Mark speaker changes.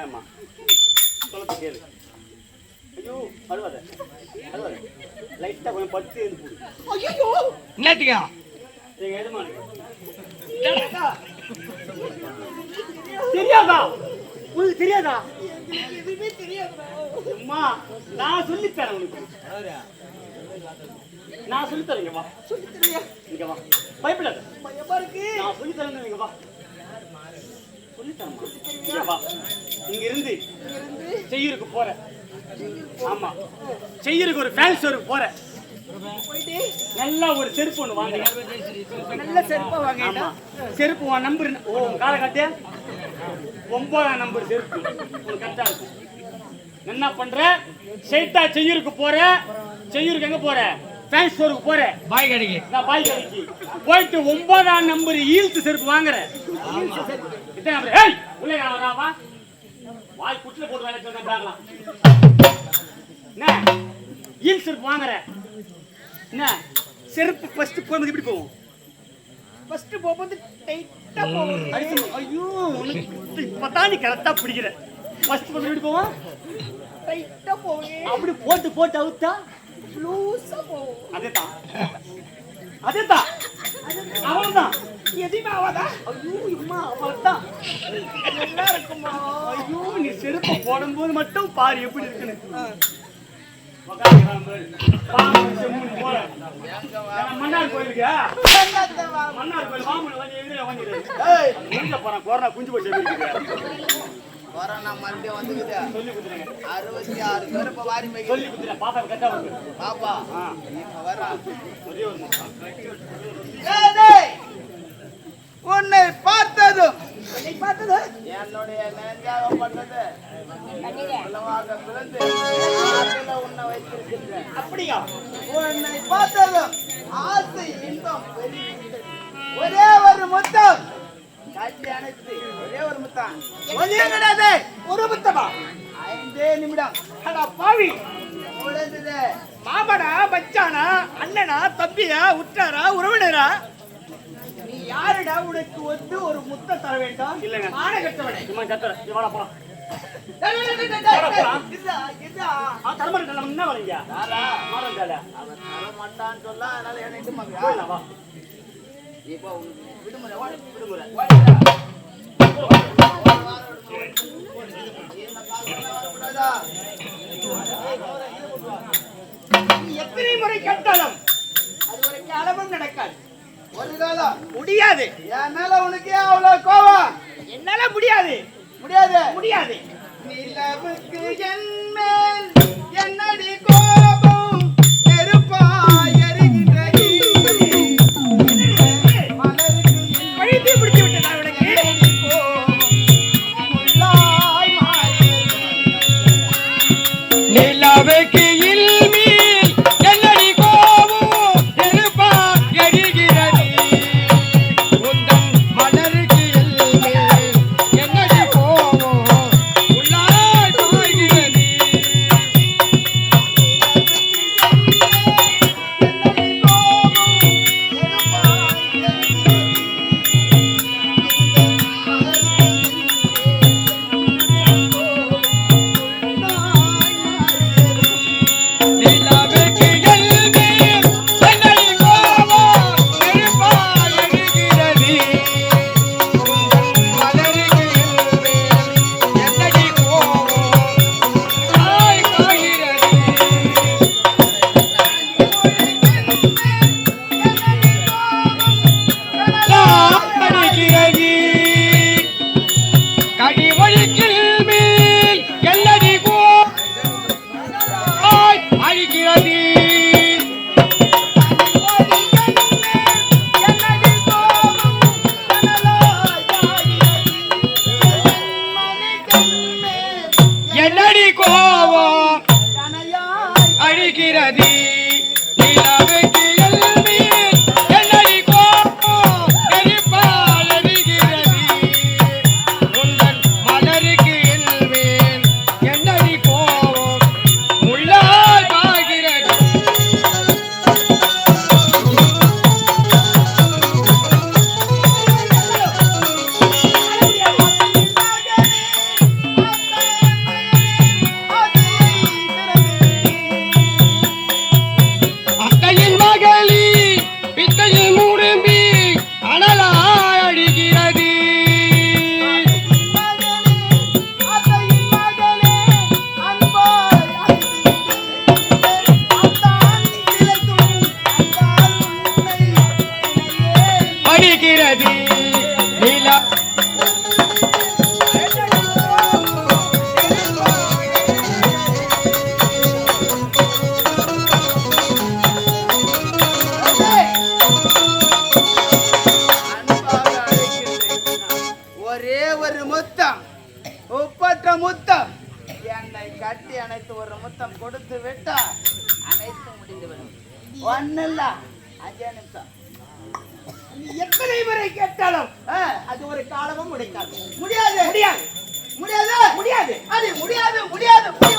Speaker 1: ஆமா. சொல்லத்தை கேளு. ஐயோ அழுவாத. அழுவாத. லைட்டா கொஞ்சம் பத்து எழுந்து போடு.
Speaker 2: ஐயோ
Speaker 3: என்னத்துக்கா?
Speaker 1: எங்க எஜமானு தெரியாதா? உனக்கு தெரியாதா? அம்மா நான் சொல்லித்தரேன் உனக்கு. நான் சொல்லித்தரேன் இங்க வா.
Speaker 2: சொல்லி தெரியா
Speaker 1: இங்க வா. பயப்படாத.
Speaker 2: பயமா இருக்கு.
Speaker 1: நான் சொல்லித்தரேன் இங்க வா. வா. இங்க இருந்து
Speaker 2: இருந்து
Speaker 1: செய்யூருக்கு போற ஆமா. செய்யூருக்கு ஒரு ஃபேன்ஸ் ஸ்டோருக்கு போற.
Speaker 2: போயிட்டு
Speaker 1: நல்லா ஒரு செருப்பு ஒன்று வாங்க
Speaker 2: நல்ல செருப்பா
Speaker 1: ஆமா. செருப்பு உன் நம்பர் ஓ காலை காட்டு ஒன்பதாம் நம்பர் செருப்பு. உனக்கு கரெக்டா இருக்கும். என்ன பண்ற? ஸ்ட்ரைட்டா செய்யூருக்கு போற. செய்யூருக்கு எங்க போற? ஃபேன்ஸ் ஸ்டோருக்கு போற.
Speaker 3: பாய் கடைக்கு.
Speaker 1: நான் பாய் கடைக்கு. போயிட்டு ஒன்பதாம் நம்பர் ஈல்த்து செருப்பு வாங்குற இத்தனை ஏய் உள்ளே வா. வாய் குட்டில போட்டு வேலை பார்க்கலாம் என்ன? ஈல் செருப்பு வாங்குற. என்ன? செருப்பு ஃபர்ஸ்ட் போகும்போது இப்படி போகும்.
Speaker 2: ஃபர்ஸ்ட் போகும்போது டைட்டா போகும்.
Speaker 1: அடிச்சு ஐயோ உனக்கு இப்பதான் நீ கரெக்டா பிடிக்கிற. ஃபர்ஸ்ட் போகும்போது எப்படி போவோம்
Speaker 2: டைட்டா போகும்
Speaker 1: அப்படி போட்டு போட்டு அவுத்தா?
Speaker 2: லூசா போகும்.
Speaker 1: அதேதான். அதேதான் அவன்தான்
Speaker 2: எதுவுமே ஆகாதா
Speaker 1: ஐயோ இம்மா அவன்தான்
Speaker 2: நல்லா இருக்குமா
Speaker 1: ஐயோ நீ செருப்பு போடும்போது மட்டும் பாரு எப்படி இருக்குன்னு. மன்னார் கோயிலுக்கு. மன்னார் கோயில் மாமன் வந்து எதிரே வந்து போறான்? கொரோனா குஞ்சு போச்சு
Speaker 4: கொரோனா மறுபடியும் வந்துக்குது. அறுபத்தி ஆறு பேர் இப்ப வாரி
Speaker 1: சொல்லி பாப்பா
Speaker 4: இப்ப வர. உன்னை பார்த்ததும்
Speaker 2: என்னை பார்த்தது
Speaker 4: என்னுடைய பிறந்து ஆற்றில உன்னை வைத்திருக்கின்றேன்.
Speaker 1: அப்படியா?
Speaker 4: உன்னை பார்த்ததும் ஆசை இன்பம் பெருகிவிட்டது. ஒரே ஒரு முத்தம். காட்சி அனைத்து ஒரே ஒரு முத்தம் கிடையாது
Speaker 2: ஒரு முத்தமா
Speaker 4: ஐந்தே நிமிடம்
Speaker 2: அடா பாவி மாமனா மச்சானா அண்ணனா தம்பியா உற்றாரா உறவினரா நீ யாருடா உனக்கு வந்து ஒரு முத்த தர வேண்டாம்
Speaker 1: இல்லைங்க.
Speaker 2: மான கட்டவனே
Speaker 1: சும்மா நீ வாடா போலாம் நம்ம என்ன
Speaker 4: அவன் சொல்ல, அதனால இப்போ விடுமுறை.
Speaker 1: விடுமுறை
Speaker 2: எத்தனை முறை கேட்டாலும் அது வரைக்கும் அளவும் நடக்காது.
Speaker 4: ஒரு காலம்
Speaker 2: முடியாது.
Speaker 4: என் மேல உனக்கு அவ்வளவு கோவம்
Speaker 2: என்னால முடியாது.
Speaker 4: முடியாது.
Speaker 2: முடியாது.
Speaker 4: நிலவுக்கு என் மேல்
Speaker 3: நிலடி நிலா. ஒரே ஒரு முத்தம்.
Speaker 4: ஒப்பற்ற முத்தம். என்னை கட்டி அனைத்து ஒரு முத்தம் கொடுத்து விட்டா அனைத்து முடிந்துவிடும்
Speaker 2: ஒன்னும் முடியாது. முடியாது. முடியாது.
Speaker 4: முடியாது.
Speaker 2: அது முடியாது.
Speaker 4: முடியாது.